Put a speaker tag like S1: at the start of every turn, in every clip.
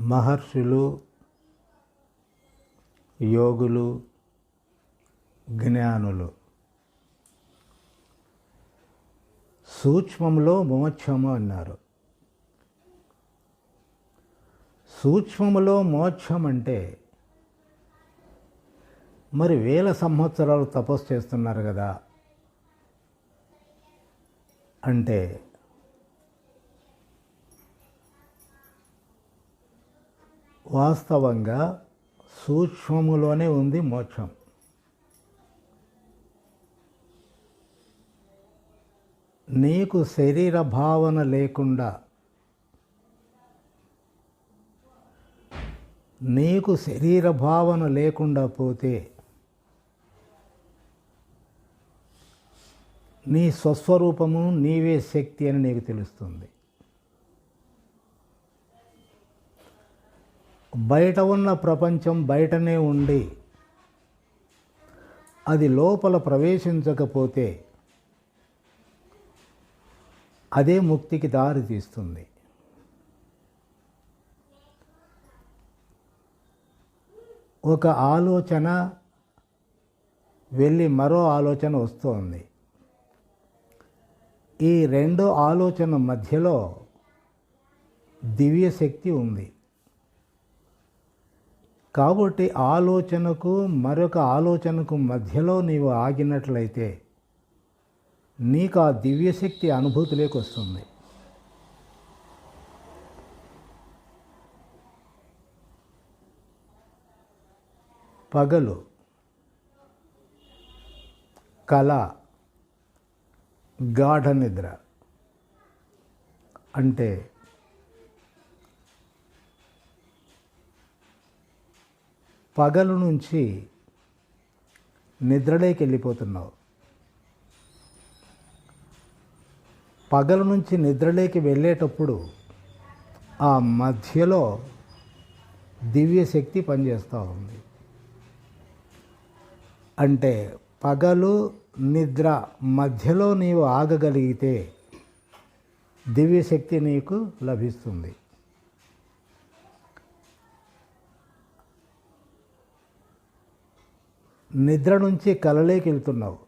S1: మహర్షులు యోగులు జ్ఞానులు. సూక్ష్మంలో మోక్షము అన్నారు. సూక్ష్మములో మోక్షం అంటే మరి వేల సంవత్సరాలు తపస్సు చేస్తున్నారు కదా. అంటే వాస్తవంగా సూక్ష్మములోనే ఉంది మోక్షం. నీకు శరీర భావన లేకుండా నీకు శరీర భావన లేకుండా పోతే నీ స్వస్వరూపము నీవే శక్తి అని నీకు తెలుస్తుంది. బయట ఉన్న ప్రపంచం బయటనే ఉండి అది లోపల ప్రవేశించకపోతే అదే ముక్తికి దారి తీస్తుంది. ఒక ఆలోచన వెళ్ళి మరో ఆలోచన వస్తోంది. ఈ రెండో ఆలోచన మధ్యలో దివ్య శక్తి ఉంది. కాబట్టి ఆలోచనకు మరొక ఆలోచనకు మధ్యలో నీవు ఆగినట్లయితే నీకు ఆ దివ్యశక్తి అనుభూతిలోకి వస్తుంది. పగలు కళ గాఢ నిద్ర అంటే పగలు నుంచి నిద్రలోకి వెళ్ళిపోతున్నావు పగలు నుంచి నిద్రలోకి వెళ్ళేటప్పుడు ఆ మధ్యలో దివ్యశక్తి పనిచేస్తూ ఉంది. అంటే పగలు నిద్ర మధ్యలో నీవు ఆగగలిగితే దివ్యశక్తి నీకు లభిస్తుంది. నిద్ర నుంచి కలలోకి వెళ్తున్నావు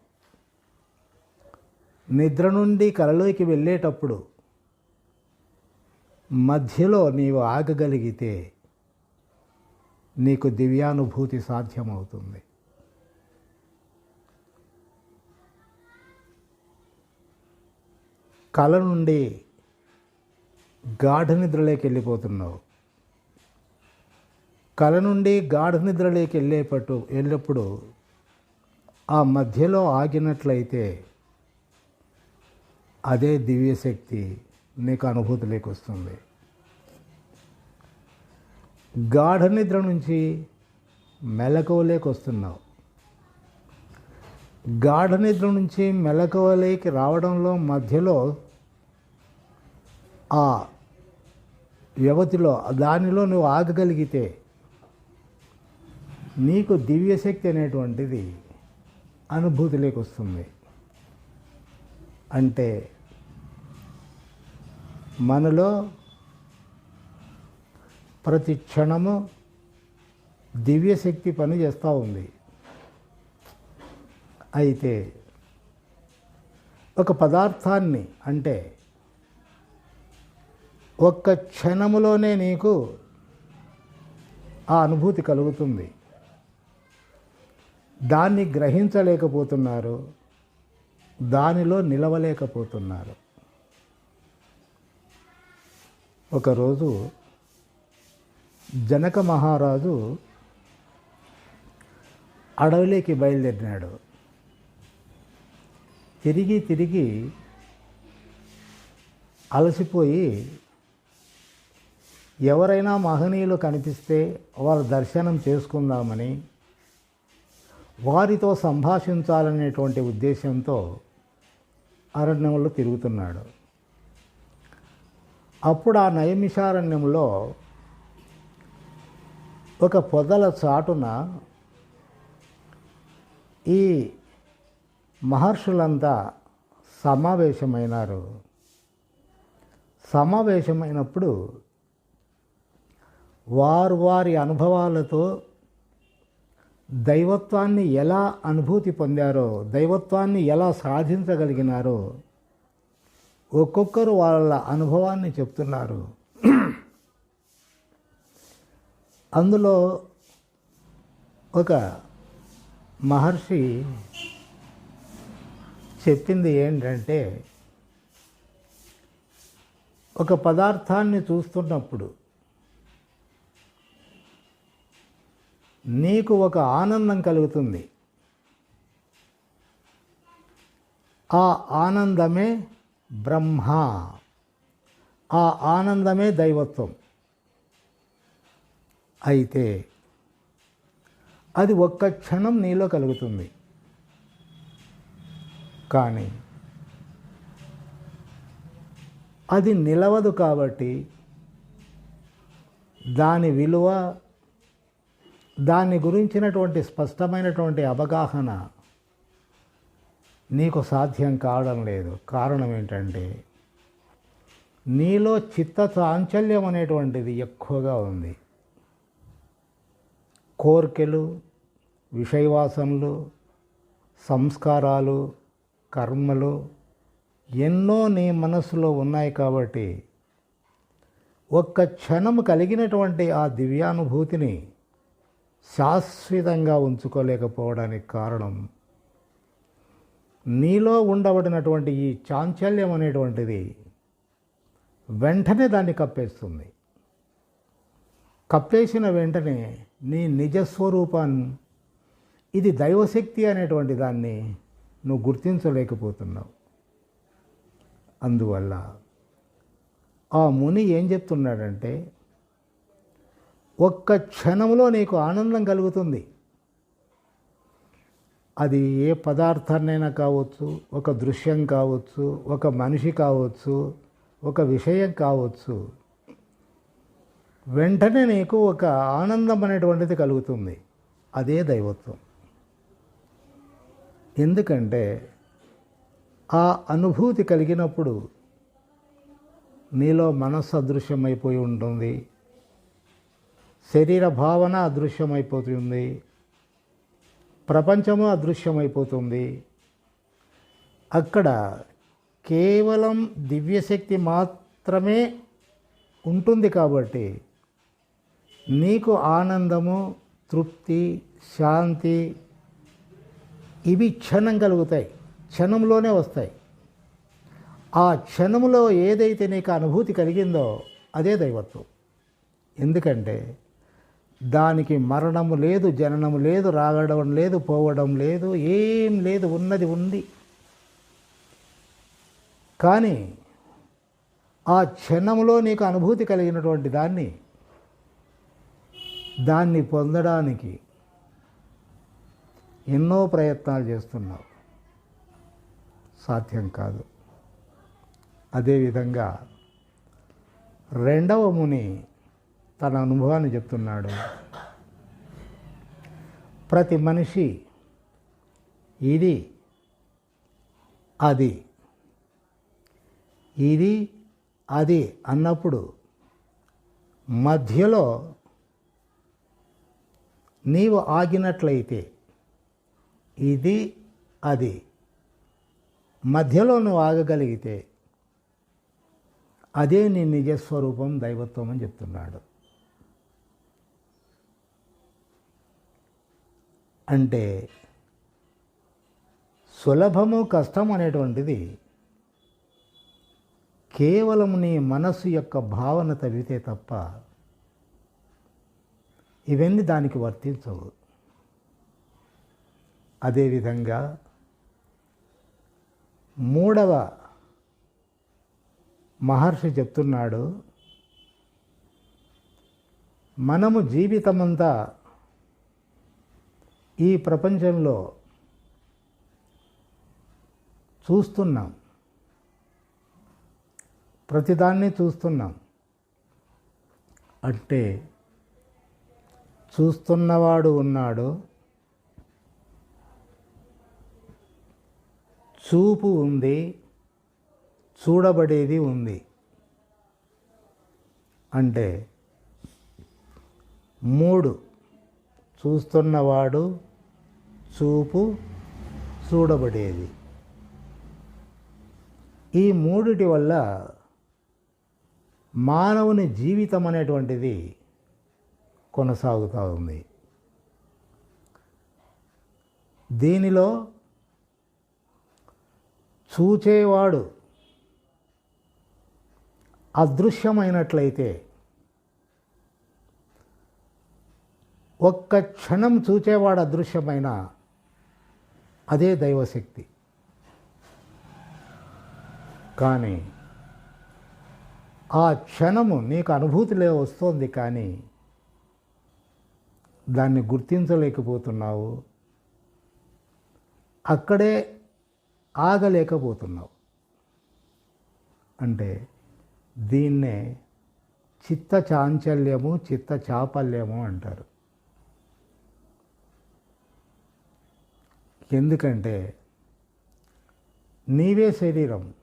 S1: నిద్ర నుండి కలలోకి వెళ్ళేటప్పుడు మధ్యలో నీవు ఆగగలిగితే నీకు దివ్యానుభూతి సాధ్యమవుతుంది. కళ నుండి గాఢ నిద్రలోకి వెళ్ళిపోతున్నావు. కళ నుండి గాఢ నిద్రలోకి వెళ్ళేపట్టు వెళ్ళినప్పుడు ఆ మధ్యలో ఆగినట్లయితే అదే దివ్యశక్తి నీకు అనుభూతిలోకి వస్తుంది. గాఢ నిద్ర నుంచి మెలకువలేకి వస్తున్నావు. గాఢ నిద్ర నుంచి మెలకువలేకి రావడంలో మధ్యలో ఆ వ్యవధిలో దానిలో నువ్వు ఆగగలిగితే నీకు దివ్యశక్తి అనేటువంటిది అనుభూతిలోకి వస్తుంది. అంటే మనలో ప్రతి క్షణము దివ్యశక్తి పని చేస్తూ ఉంది. అయితే ఒక పదార్థాన్ని అంటే ఒక్క క్షణములోనే నీకు ఆ అనుభూతి కలుగుతుంది. దాన్ని గ్రహించలేకపోతున్నారు దానిలో నిలవలేకపోతున్నారు. ఒకరోజు జనక మహారాజు అడవిలోకి బయలుదేరినాడు. తిరిగి తిరిగి అలసిపోయి ఎవరైనా మహనీయులు కనిపిస్తే వాళ్ళ దర్శనం చేసుకుందామని వారితో సంభాషించాలనేటువంటి ఉద్దేశంతో అరణ్యంలో తిరుగుతున్నాడు. అప్పుడు ఆ నయమిషారణ్యంలో ఒక పొదల చాటున ఈ మహర్షులంతా సమావేశమైనారు. సమావేశమైనప్పుడు వారు వారి అనుభవాలతో దైవత్వాన్ని ఎలా అనుభూతి పొందారో దైవత్వాన్ని ఎలా సాధించగలిగినారో ఒక్కొక్కరు వాళ్ళ అనుభవాన్ని చెప్తున్నారు. అందులో ఒక మహర్షి చెప్పింది ఏంటంటే ఒక పదార్థాన్ని చూస్తున్నప్పుడు నీకు ఒక ఆనందం కలుగుతుంది. ఆ ఆనందమే బ్రహ్మ. ఆ ఆనందమే దైవత్వం. అయితే అది ఒక్క క్షణం నీలో కలుగుతుంది. కానీ అది నిలవదు కాబట్టి దాని విలువ దాన్ని గురించినటువంటి స్పష్టమైనటువంటి అవగాహన నీకు సాధ్యం కావడం లేదు. కారణం ఏంటంటే నీలో చిత్త చాంచల్యం అనేటువంటిది ఎక్కువగా ఉంది. కోర్కెలు విషయవాసనలు సంస్కారాలు కర్మలు ఎన్నో నీ మనసులో ఉన్నాయి కాబట్టి ఒక్క క్షణం కలిగినటువంటి ఆ దివ్యానుభూతిని శాశ్వతంగా ఉంచుకోలేకపోవడానికి కారణం నీలో ఉండబడినటువంటి ఈ చాంచల్యం అనేటువంటిది వెంటనే దాన్ని కప్పేస్తుంది. కప్పేసిన వెంటనే నీ నిజస్వరూపాన్ని ఇది దైవశక్తి అనేటువంటి దాన్ని నువ్వు గుర్తించలేకపోతున్నావు. అందువల్ల ఆ ముని ఏం చెప్తున్నాడంటే ఒక్క క్షణంలో నీకు ఆనందం కలుగుతుంది. అది ఏ పదార్థాన్నైనా కావచ్చు ఒక దృశ్యం కావచ్చు ఒక మనిషి కావచ్చు ఒక విషయం కావచ్చు వెంటనే నీకు ఒక ఆనందం అనేటువంటిది కలుగుతుంది. అదే దైవత్వం. ఎందుకంటే ఆ అనుభూతి కలిగినప్పుడు నీలో మనస్సు అదృశ్యమైపోయి ఉంటుంది శరీర భావన అదృశ్యమైపోతుంది. ప్రపంచము అదృశ్యమైపోతుంది. అక్కడ కేవలం దివ్యశక్తి మాత్రమే ఉంటుంది కాబట్టి నీకు ఆనందము తృప్తి శాంతి ఇవి క్షణం కలుగుతాయి. క్షణంలోనే వస్తాయి. ఆ క్షణంలో ఏదైతే నీకు అనుభూతి కలిగిందో అదే దైవత్వం. ఎందుకంటే దానికి మరణము లేదు జననము లేదు రాగడం లేదు పోవడం లేదు ఏం లేదు ఉన్నది ఉంది. కానీ ఆ క్షణంలో నీకు అనుభూతి కలిగినటువంటి దాన్ని దాన్ని పొందడానికి ఎన్నో ప్రయత్నాలు చేస్తున్నావు. సాధ్యం కాదు. అదేవిధంగా రెండవ ముని తన అనుభవాన్ని చెప్తున్నాడు. ప్రతి మనిషి ఇది అది. ఇది అది అన్నప్పుడు మధ్యలో నీవు ఆగినట్లయితే ఇది అది. మధ్యలో నువ్వు ఆగగలిగితే అదే నీ నిజస్వరూపం దైవత్వం అని చెప్తున్నాడు. అంటే సులభము కష్టం అనేటువంటిది కేవలం నీ మనస్సు యొక్క భావన తవ్వితే తప్ప ఇవన్నీ దానికి వర్తించవు. అదేవిధంగా మూడవ మహర్షి చెప్తున్నాడు మనము జీవితమంతా ఈ ప్రపంచంలో చూస్తున్నాం. ప్రతిదాన్ని చూస్తున్నాం. అంటే చూస్తున్నవాడు ఉన్నాడు చూపు ఉంది చూడబడేది ఉంది. అంటే మూడు చూస్తున్నవాడు చూపు చూడబడేది. ఈ మూడిటి వల్ల మానవుని జీవితం అనేటువంటిది కొనసాగుతూ ఉంది. దీనిలో చూచేవాడు అదృశ్యమైనట్లయితే ఒక్క క్షణం చూచేవాడు అదృశ్యమైన అదే దైవశక్తి. కానీ ఆ క్షణము నీకు అనుభూతిలే వస్తుంది కానీ దాన్ని గుర్తించలేకపోతున్నావు. అక్కడే ఆగలేకపోతున్నావు. అంటే దీన్నే చిత్త చాంచల్యము చిత్త చాపల్యము అంటారు. ఎందుకంటే నీవే శరీరం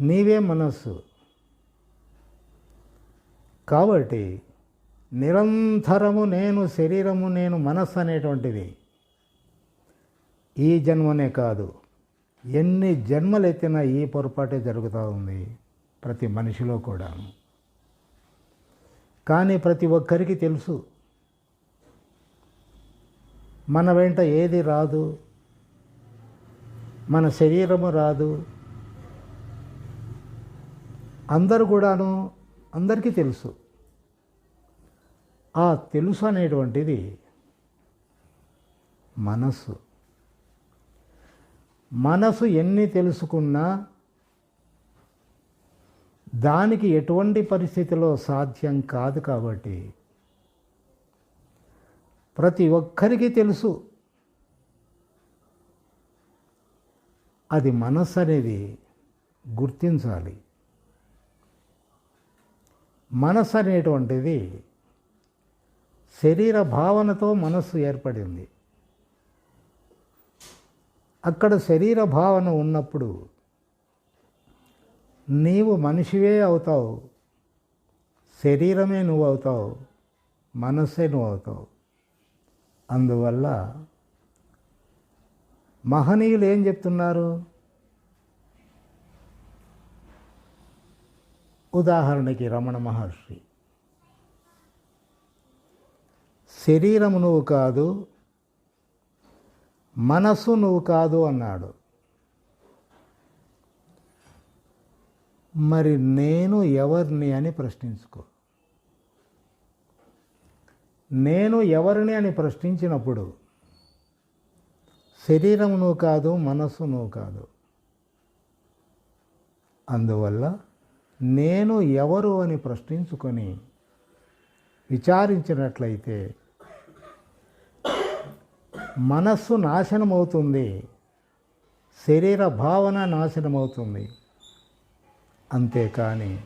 S1: నీవే మనస్సు. కాబట్టి నిరంతరము నేను శరీరము నేను మనస్సు అనేటువంటిది ఈ జన్మనే కాదు. ఎన్ని జన్మలు ఎత్తినా ఈ పొరపాటే జరుగుతూ ఉంది ప్రతి మనిషిలో కూడా కానీ ప్రతి ఒక్కరికి తెలుసు మన వెంట ఏది రాదు. మన శరీరము రాదు. అందరు కూడాను అందరికీ తెలుసు. ఆ తెలుసు అనేటువంటిది మనసు మనసు ఎన్ని తెలుసుకున్నా దానికి ఎటువంటి పరిస్థితిలో సాధ్యం కాదు కాబట్టి ప్రతి ఒక్కరికి తెలుసు. అది మనస్సు అనేది గుర్తించాలి. మనస్సు అనేటువంటిది శరీర భావనతో మనస్సు ఏర్పడింది. అక్కడ శరీర భావన ఉన్నప్పుడు నీవు మనిషివే అవుతావు. శరీరమే నువ్వు అవుతావు. మనస్సే నువ్వు అవుతావు. అందువల్ల మహనీయులు ఏం చెప్తున్నారు? ఉదాహరణకి రమణ మహర్షి. శరీరము నువ్వు కాదు మనసు నువ్వు కాదు అన్నాడు. మరి నేను ఎవరిని అని ప్రశ్నించుకో. నేను ఎవరిని అని ప్రశ్నించినప్పుడు శరీరమును కాదు మనస్సును కాదు. అందువల్ల నేను ఎవరు అని ప్రశ్నించుకొని విచారించినట్లయితే మనస్సు నాశనమవుతుంది శరీర భావన నాశనమవుతుంది. అంతేకాని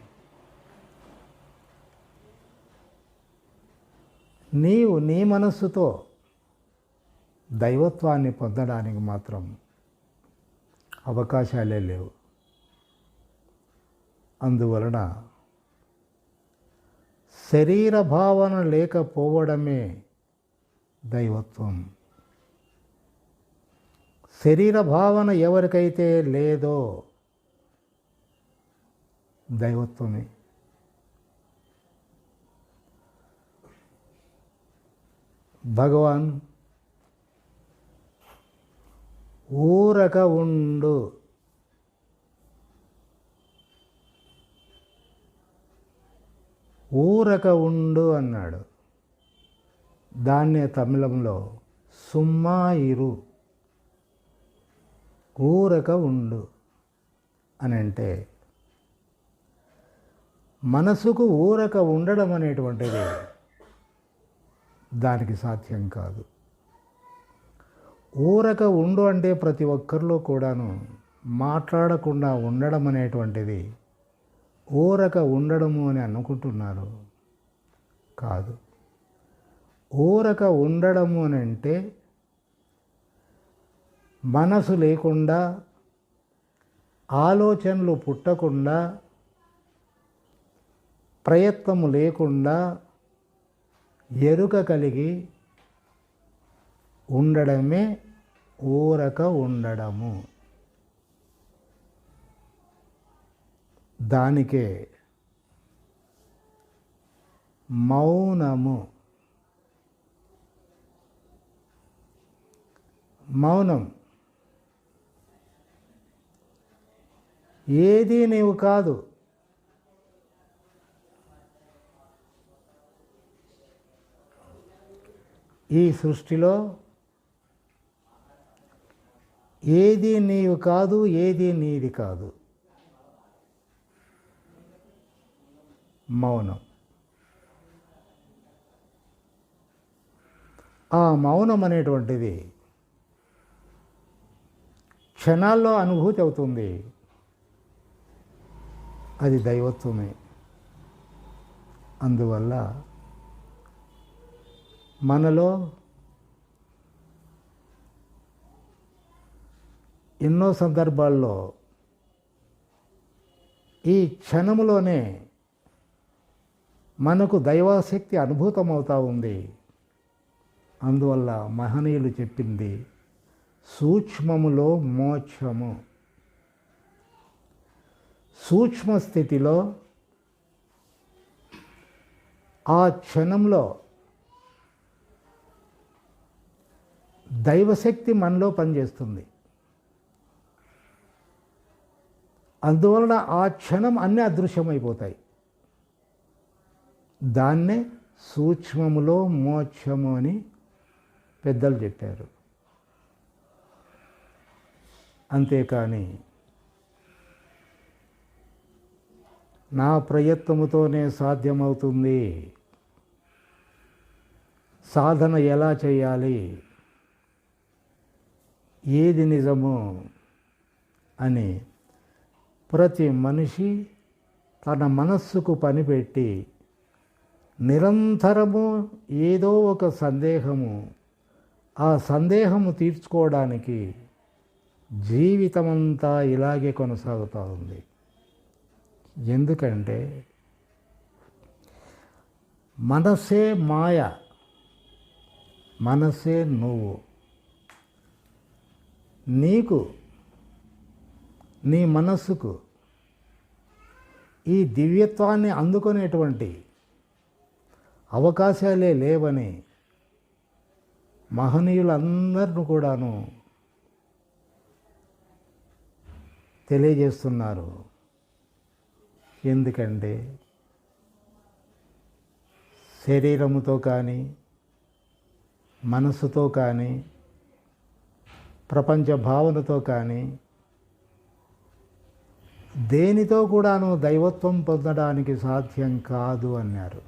S1: నీవు నీ మనస్సుతో దైవత్వాన్ని పొందడానికి మాత్రం అవకాశాలే లేవు. అందువలన శరీర భావన లేకపోవడమే దైవత్వం. శరీర భావన ఎవరికైతే లేదో దైవత్వమే. భగవాన్ ఊరక ఉండు. ఊరక ఉండు అన్నాడు. దాన్నే తమిళంలో సుమ్మా ఇరు. ఊరక ఉండు అని అంటే మనసుకు ఊరక ఉండడం అనేటువంటిది దానికి సాధ్యం కాదు. ఊరక ఉండు అంటే ప్రతి ఒక్కరిలో కూడాను మాట్లాడకుండా ఉండడం అనేటువంటిది ఊరక ఉండడము అని అనుకుంటున్నారు కాదు. ఊరక ఉండడము అని అంటే మనసు లేకుండా ఆలోచనలు పుట్టకుండా ప్రయత్నము లేకుండా ఎరుక కలిగి ఉండడమే ఊరక ఉండడము. దానికే మౌనము. మౌనం. ఏది నీవు కాదు. ఈ సృష్టిలో ఏది నీవు కాదు ఏది నీది కాదు. మౌనం. ఆ మౌనం అనేటువంటిది క్షణాల్లో అనుభూతి అవుతుంది. అది దైవత్వమే. అందువల్ల మనలో ఎన్నో సందర్భాల్లో ఈ క్షణములోనే మనకు దైవాశక్తి అనుభూతమవుతూ ఉంది. అందువల్ల మహనీయులు చెప్పింది సూక్ష్మములో మోక్షము. సూక్ష్మ స్థితిలో ఆ క్షణంలో దైవశక్తి మనలో పనిచేస్తుంది. అందువలన ఆ క్షణం అన్నీ అదృశ్యమైపోతాయి. దాన్నే సూక్ష్మములో మోక్షము అని పెద్దలు చెప్పారు. అంతేకాని నా ప్రయత్నముతోనే సాధ్యమవుతుంది. సాధన ఎలా చేయాలి? ఏది నిజమో అని ప్రతి మనిషి తన మనస్సుకు పనిపెట్టి నిరంతరము ఏదో ఒక సందేహము ఆ సందేహము తీర్చుకోవడానికి జీవితమంతా ఇలాగే కొనసాగుతూ ఉంది. ఎందుకంటే మనసే మాయ మనసే నువ్వు. నీకు నీ మనస్సుకు ఈ దివ్యత్వాన్ని అందుకునేటువంటి అవకాశాలే లేవని మహనీయులందరిని కూడాను తెలియజేస్తున్నారు. ఎందుకంటే శరీరముతో కానీ మనస్సుతో కానీ ప్రపంచ భావనతో కానీ దేనితో కూడాను దైవత్వం పొందడానికి సాధ్యం కాదు అన్నారు.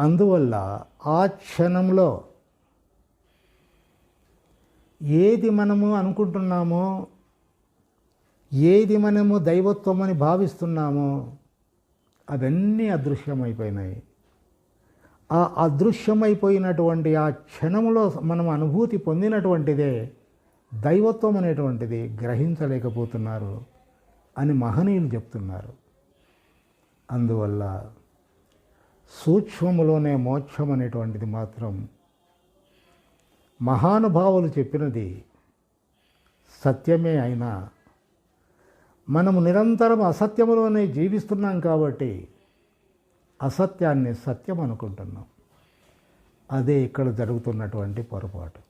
S1: అందువల్ల ఆ క్షణంలో ఏది మనము అనుకుంటున్నామో ఏది మనము దైవత్వం అని భావిస్తున్నామో అవన్నీ అదృశ్యమైపోయినాయి. ఆ అదృశ్యమైపోయినటువంటి ఆ క్షణంలో మనం అనుభూతి పొందినటువంటిదే దైవత్వం అనేటువంటిది గ్రహించలేకపోతున్నారు అని మహనీయులు చెప్తున్నారు. అందువల్ల సూక్ష్మములోనే మోక్షం అనేటువంటిది మాత్రం మహానుభావులు చెప్పినది సత్యమే అయినా మనము నిరంతరం అసత్యములోనే జీవిస్తున్నాం కాబట్టి అసత్యాన్ని సత్యం అనుకుంటున్నాం అదే ఇక్కడ జరుగుతున్నటువంటి పొరపాటు.